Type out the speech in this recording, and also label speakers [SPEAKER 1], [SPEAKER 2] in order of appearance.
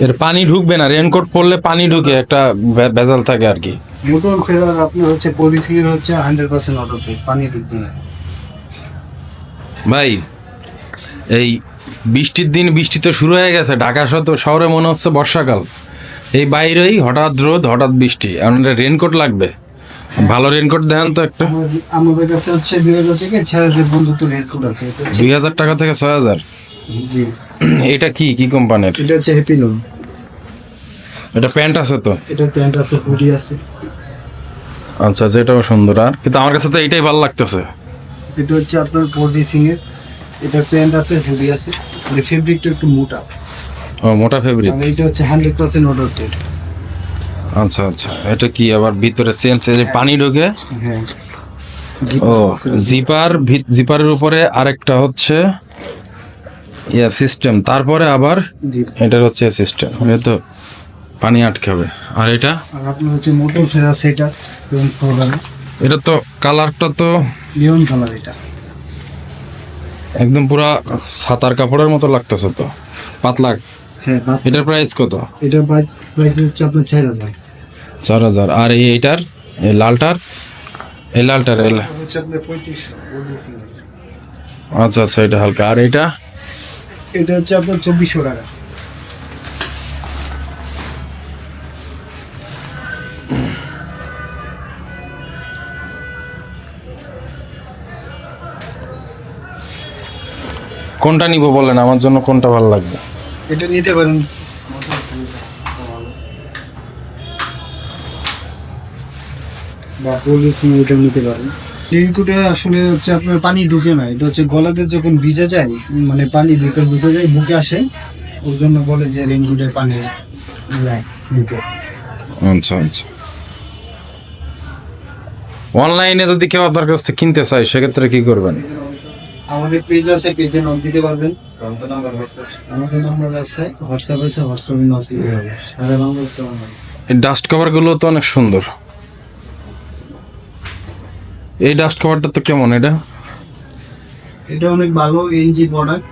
[SPEAKER 1] এর পানি ঢুকবে না রেনকোট পরলে পানি ঢুকে একটা ভেজাল থাকে আর কি।
[SPEAKER 2] মোটর ফেরার আপনার হচ্ছে পলিসির হচ্ছে হান্ড্রেড পার্সেন্ট অটো পানি ঢুকবে না।
[SPEAKER 1] ভাই এই বৃষ্টির দিন বৃষ্টি তো শুরু হয়ে গেছে ঢাকা শহর শহরে মনে হচ্ছে বর্ষাকাল। এই বাইরেই হঠাৎ রোদ হঠাৎ বৃষ্টি আমাদের রেনকোট লাগবে? ভালো রেনকোট দেন তো একটা।
[SPEAKER 2] আমাদের- কাছে হচ্ছে দুই হাজার থেকে ছেলেদের বন্ধুত্ব রেডকোড আছে। এটা হচ্ছে-
[SPEAKER 1] দুই হাজার টাকা থেকে ছয় হাজার।
[SPEAKER 2] জি।
[SPEAKER 1] এটা কি? কি কোম্পানির?
[SPEAKER 2] এটা হচ্ছে হ্যাপি লোন
[SPEAKER 1] এটা প্যান্ট আছে তো?
[SPEAKER 2] এটা প্যান্ট আছে হুডি আছে।
[SPEAKER 1] আচ্ছা আচ্ছা এটাও সুন্দর আর? কিন্তু আমার কাছে তো এটাই ভালো লাগতেছে।
[SPEAKER 2] এটা হচ্ছে আপনার পলিসিং এর এটা প্যান্ট আছে হুডি আছে। মানে ফেব্রিকটা একটু মোটা।
[SPEAKER 1] ও মোটা ফেব্রিক
[SPEAKER 2] আর এটা হচ্ছে হান্ড্রেড পার্সেন্ট অর্ডার টেড
[SPEAKER 1] আচ্ছা আচ্ছা এটা কি আবার ভিতরে সেন্স পানি ঢোকে?
[SPEAKER 2] হ্যাঁ।
[SPEAKER 1] ও জিপার জিপারের উপরে আরেকটা হচ্ছে ইয়া সিস্টেম তারপরে আবার এটার হচ্ছে সিস্টেম এটা তো পানি আটকাবে আর এটা?
[SPEAKER 2] আর আপনার হচ্ছে মোটর ফেরা সেট আপ এবং প্রোগ্রাম
[SPEAKER 1] এটা তো কালারটা তো
[SPEAKER 2] লিওন কালার এটা।
[SPEAKER 1] একদম পুরা সাতার কাপড়ের মতো লাগতেছে তো। পাতলা।
[SPEAKER 2] হ্যাঁ
[SPEAKER 1] এটার প্রাইস কত?
[SPEAKER 2] এটা প্রাইস প্রাইস হচ্ছে আপনার চার হাজার।
[SPEAKER 1] চার হাজার। আর এই এইটার এই লালটার? এই লালটার আচ্ছা আচ্ছা এটা হালকা। আর এটা?
[SPEAKER 2] এটা হচ্ছে আপনার চব্বিশশো টাকা।
[SPEAKER 1] কোনটা নিব বলেন? আমার জন্য কোনটা ভালো লাগবে?
[SPEAKER 2] এটা নিতে পারেন। বা এটা নিতে পারেন। রেইনকোটে আসলে হচ্ছে আপনার পানি ঢুকে না। এটা হচ্ছে গলাতে যখন ভিজে যায় মানে পানি ঢুকে ঢুকে যায় বুকে আসে ওর জন্য বলে যে রেইনকোটের পানি ঢুকে।
[SPEAKER 1] আচ্ছা আচ্ছা। অনলাইনে যদি কেউ আপনার কাছ থেকে কিনতে চায় সেক্ষেত্রে কি করবেন?
[SPEAKER 2] আমাদের পেজ আছে পেজে নক দিতে পারবেন। আমাদের নাম্বার আছে হোয়াটসঅ্যাপ আছে হোয়াটসঅ্যাপে নক দিতে হবে। সারা বাংলাদেশে
[SPEAKER 1] ডাস্ট কভারগুলো তো অনেক সুন্দর। এই ডাস্ট কভারটা তো কেমন এটা?
[SPEAKER 2] এটা অনেক ভালো এনজি প্রোডাক্ট